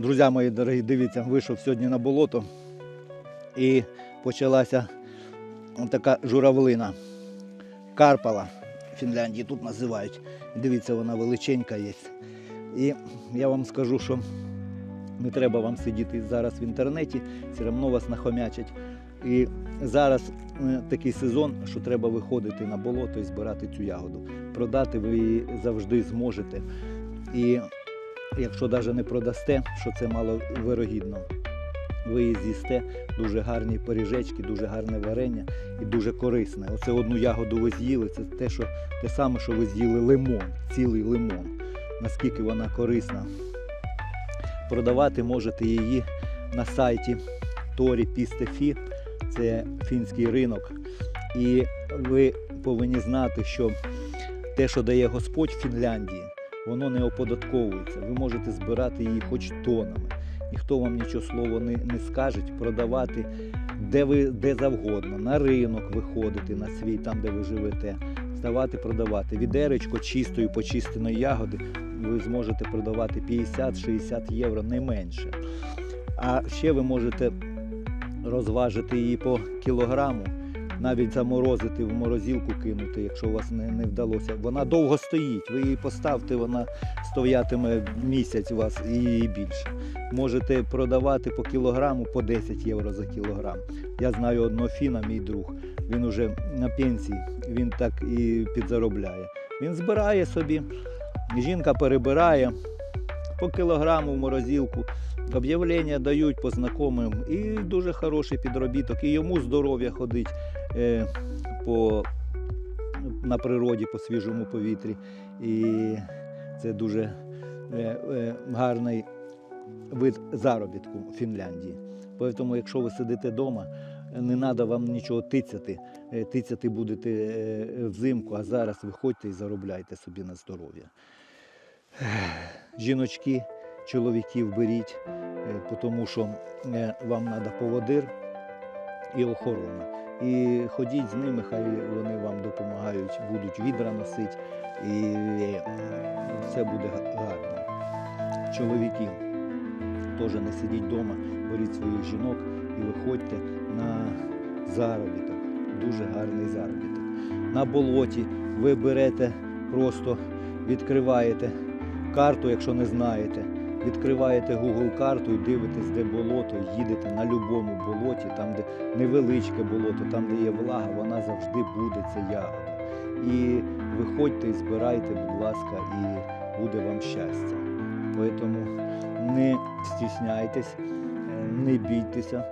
Друзі мої дорогі, дивіться, вийшов сьогодні на болото і почалася така журавлина. Карпала в Фінляндії тут називають. Дивіться, вона величенька є. І я вам скажу, що не треба вам сидіти зараз в інтернеті, все одно вас нахомячать. І зараз е, такий сезон, що треба виходити на болото і збирати цю ягоду. Продати ви її завжди зможете. І якщо навіть не продасте, що це маловирогідно, ви її з'їсте, дуже гарні поріжечки, дуже гарне варення і дуже корисне. Оце одну ягоду ви з'їли, це те, що, те саме, що ви з'їли лимон, цілий лимон. Наскільки вона корисна. Продавати можете її на сайті Торі Пістефі, це фінський ринок. І ви повинні знати, що те, що дає Господь Фінляндії, воно не оподатковується. Ви можете збирати її хоч тонами. Ніхто вам нічого слова не, не скаже, продавати де ви де завгодно, на ринок виходити на свій, там де ви живете, ставати, продавати. Відеречко чистої почистеної ягоди ви зможете продавати 50-60 євро, не менше. А ще ви можете розважити її по кілограму, навіть заморозити в морозилку кинути, якщо у вас не, не вдалося. Вона довго стоїть, ви її поставте, вона стоятиме місяць у вас і більше. Можете продавати по кілограму по 10 євро за кілограм. Я знаю одного фіна, мій друг. Він уже на пенсії, він так і підзаробляє. Він збирає собі, жінка перебирає по кілограму в морозилку. Об'явлення дають по знайомим і дуже хороший підробіток. І йому здоров'я ходить по, на природі по свіжому повітрі. І це дуже е, е, гарний вид заробітку в Фінляндії. Тому, якщо ви сидите вдома, не треба вам нічого тицяти. Е, Тицяти будете е, взимку, а зараз виходьте і заробляйте собі на здоров'я. Жіночки, чоловіків беріть, е, тому що е, вам треба поводир і охорона. І ходіть з ними, хай вони вам допомагають, будуть відра носити, і все буде гарно. Чоловіки, теж не сидіть вдома, беріть своїх жінок і виходьте на заробіток. Дуже гарний заробіток. На болоті ви берете, просто відкриваєте карту, якщо не знаєте. Відкриваєте Google карту і дивитесь, де болото, їдете на будь-якому болоті, там, де невеличке болото, там, де є влага, вона завжди буде ця ягода. І виходьте і збирайте, будь ласка, і буде вам щастя. Тому не стісняйтесь, не бійтеся.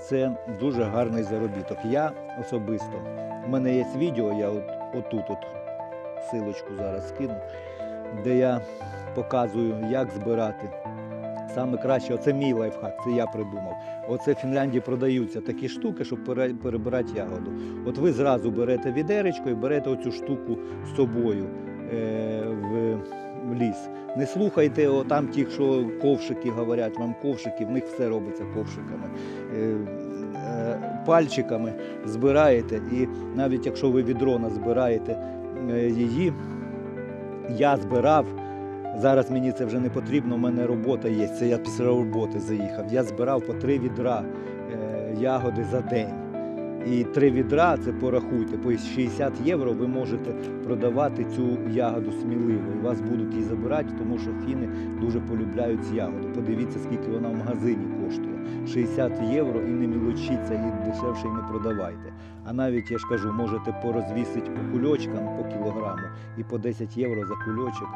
Це дуже гарний заробіток. Я особисто, у мене є відео, я от, отут от силочку зараз скину, де я показую, як збирати. Саме краще, оце мій лайфхак, це я придумав. Оце в Фінляндії продаються такі штуки, щоб перебирати ягоду. От ви зразу берете відеречко і берете оцю штуку з собою е, в, в ліс. Не слухайте о, там ті, що ковшики говорять, вам ковшики, в них все робиться ковшиками. Е, е, пальчиками збираєте, і навіть якщо ви відро назбираєте е, її, я збирав. Зараз мені це вже не потрібно, у мене робота є. Це я після роботи заїхав. Я збирав по три відра е, ягоди за день. І три відра, це порахуйте, по 60 євро ви можете продавати цю ягоду сміливо. І вас будуть її забирати, тому що фіни дуже полюбляють цю ягоду. Подивіться, скільки вона в магазині коштує. 60 євро і не мілочіться, і дешевше і не продавайте. А навіть я ж кажу, можете порозвісити по кульочкам по кілограму і по 10 євро за кульочок.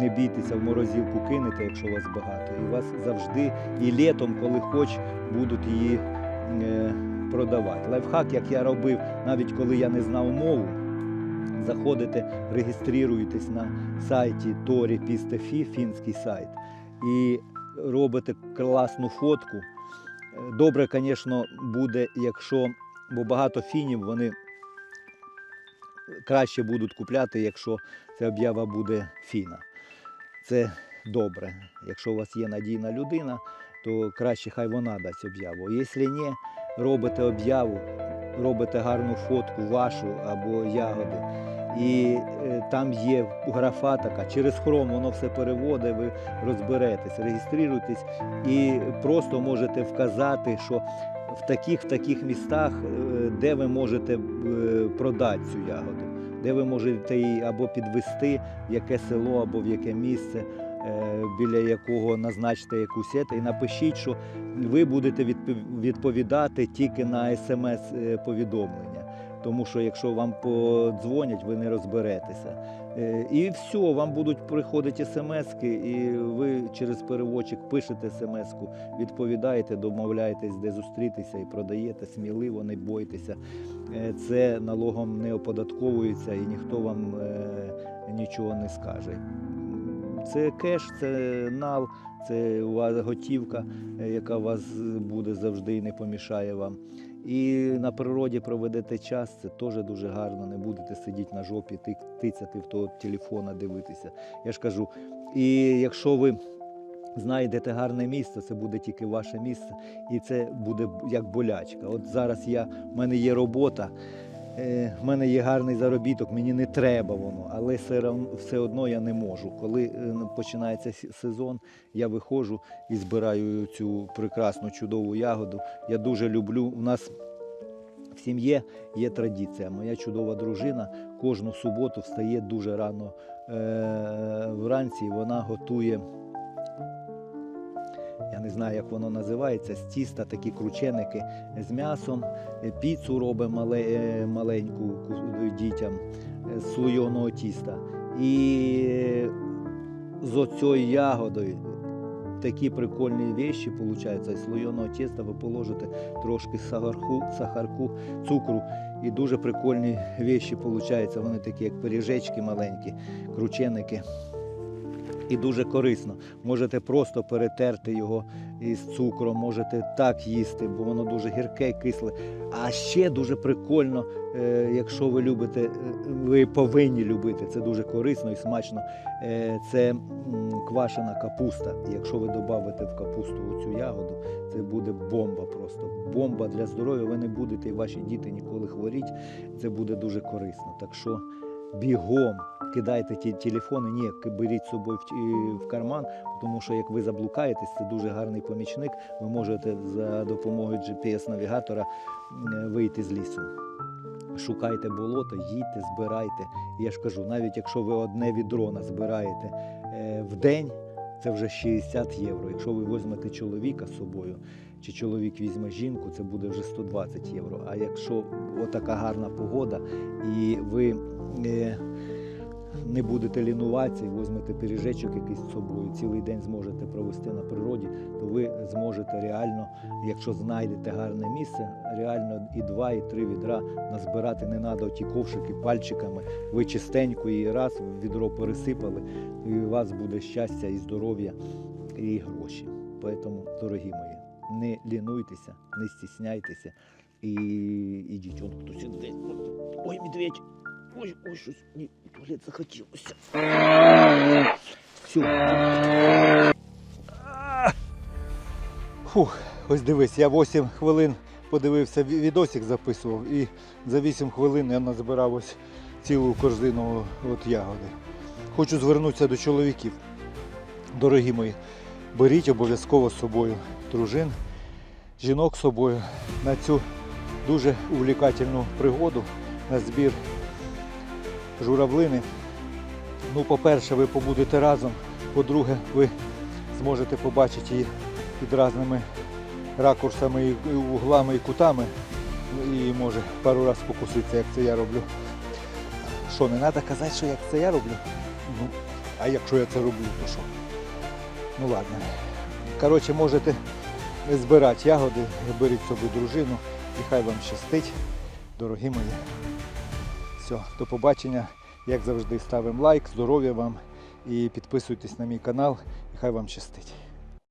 Не бійтеся, в морозилку кинете, якщо у вас багато. І вас завжди і літом, коли хоч, будуть її е, продавати. Лайфхак, як я робив, навіть коли я не знав мову, заходите, реєструєтесь на сайті Торі фінський сайт, і робите класну фотку. Добре, звісно, буде, якщо, бо багато фінів вони краще будуть купляти, якщо ця об'ява буде фіна. Це добре. Якщо у вас є надійна людина, то краще хай вона дасть об'яву. Якщо ні, робите об'яву, робите гарну фотку вашу або ягоди І е, там є графа така, через хром воно все переводить, ви розберетесь, реєструйтесь і просто можете вказати, що в таких в таких містах, е, де ви можете е, продати цю ягоду, де ви можете її або підвести в яке село, або в яке місце, біля якого назначте якусь ета, і напишіть, що ви будете відповідати тільки на смс-повідомлення. Тому що якщо вам подзвонять, ви не розберетеся. Е, І все, вам будуть приходити смски, і ви через переводчик пишете смс-ку, відповідаєте, домовляєтесь, де зустрітися і продаєте сміливо, не бойтеся. Е, Це налогом не оподатковується і ніхто вам е, нічого не скаже. Це кеш, це нал, це у вас готівка, е, яка вас буде завжди і не помішає вам. І на природі проведете час, це теж дуже гарно. Не будете сидіти на жопі, тицяти в того телефона, дивитися. Я ж кажу, і якщо ви знайдете гарне місце, це буде тільки ваше місце, і це буде як болячка. От зараз я, в мене є робота, в мене є гарний заробіток, мені не треба воно, але все одно я не можу. Коли е, починається сезон, я виходжу і збираю цю прекрасну чудову ягоду. Я дуже люблю. У нас в сім'ї є традиція. Моя чудова дружина кожну суботу встає дуже рано е- вранці. Вона готує. Я не знаю, як воно називається, з тіста такі крученики з м'ясом, е, піцу робить мале, е, маленьку дітям е, з слойоного тіста. І з оцею ягодою такі прикольні вещі получаються. З слойоного тіста ви положите трошки сахарку, сахарку, цукру. І дуже прикольні вещі получаються. Вони такі, як пиріжечки маленькі, крученики. І дуже корисно. Можете просто перетерти його із цукром, можете так їсти, бо воно дуже гірке і кисле. А ще дуже прикольно, е, якщо ви любите, е, ви повинні любити, це дуже корисно і смачно. е, Це квашена капуста. Якщо ви додавите в капусту цю ягоду, це буде бомба просто. Бомба для здоров'я. Ви не будете і ваші діти ніколи хворіти. Це буде дуже корисно. Так що бігом кидайте ті телефони, ні, беріть з собою в, в карман, тому що як ви заблукаєтесь, це дуже гарний помічник. Ви можете за допомогою GPS-навігатора е, вийти з лісу. Шукайте болото, їдьте, збирайте. Я ж кажу, навіть якщо ви одне відро назбираєте е, в день, це вже 60 євро. Якщо ви візьмете чоловіка з собою, чи чоловік візьме жінку, це буде вже 120 євро. А якщо отака гарна погода і ви е, не будете лінуватися і візьмете пиріжечок якийсь з собою, цілий день зможете провести на природі, то ви зможете реально, якщо знайдете гарне місце, реально і два, і три відра назбирати. Не треба ті ковшики пальчиками. Ви чистенько її раз в відро пересипали, і у вас буде щастя і здоров'я, і гроші. Тому, дорогі мої, не лінуйтеся, не стісняйтеся і ідіть. Он хтось. Ой, медведь. Ой, ой, щось ні, в туалет захотілося. Все. Фух, ось дивись, я 8 хвилин подивився, ві- відосик записував і за 8 хвилин я назбирав ось цілу корзину от ягоди. Хочу звернутися до чоловіків. Дорогі мої, беріть обов'язково з собою дружин, жінок з собою на цю дуже увлікательну пригоду на збір журавлини. Ну, по-перше, ви побудете разом. По-друге, ви зможете побачити її під різними ракурсами, і углами і кутами. І може пару разів покуситися, як це я роблю. Що, не треба казати, що як це я роблю? Ну, а якщо я це роблю, то що? Ну ладно. Коротше, можете збирати ягоди, беріть з собою дружину, і хай вам щастить, дорогі мої. Все, до побачення. Як завжди, ставимо лайк, здоров'я вам і підписуйтесь на мій канал, і хай вам щастить.